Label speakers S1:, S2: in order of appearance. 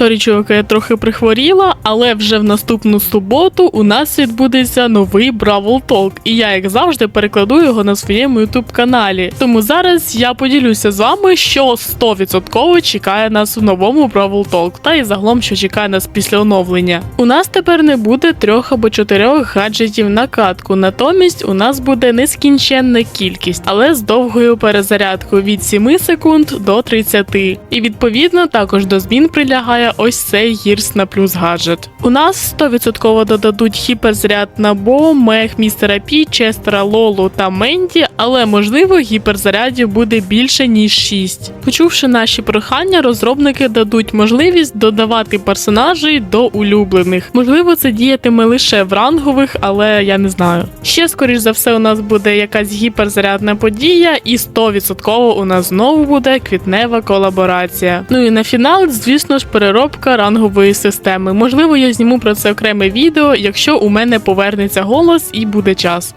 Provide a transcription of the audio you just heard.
S1: Сорі, чуваки, я трохи прихворіла, але вже в наступну суботу у нас відбудеться новий Бравл Talk, і я, як завжди, перекладу його на своєму ютуб каналі. Тому зараз я поділюся з вами, що 100% чекає нас у новому Бравл Talk, та і загалом, що чекає нас після оновлення. У нас тепер не буде трьох або чотирьох гаджетів на катку. Натомість у нас буде нескінченна кількість, але з довгою перезарядкою від 7 секунд до 30. І відповідно також до змін прилягає ось цей гірс на плюс гаджет. У нас 100% додадуть гіперзаряд на Бо, Мех, Містера Пі, Честера, Лолу та Менді, але можливо гіперзарядів буде більше ніж 6. Почувши наші прохання, розробники дадуть можливість додавати персонажей до улюблених. Можливо, це діятиме лише в рангових, але я не знаю. Ще скоріш за все, у нас буде якась гіперзарядна подія, і 100% у нас знову буде квітнева колаборація. Ну і на фінал, звісно ж, переробка рангової системи. Можливо, я зніму про це окреме відео, якщо у мене повернеться голос і буде час.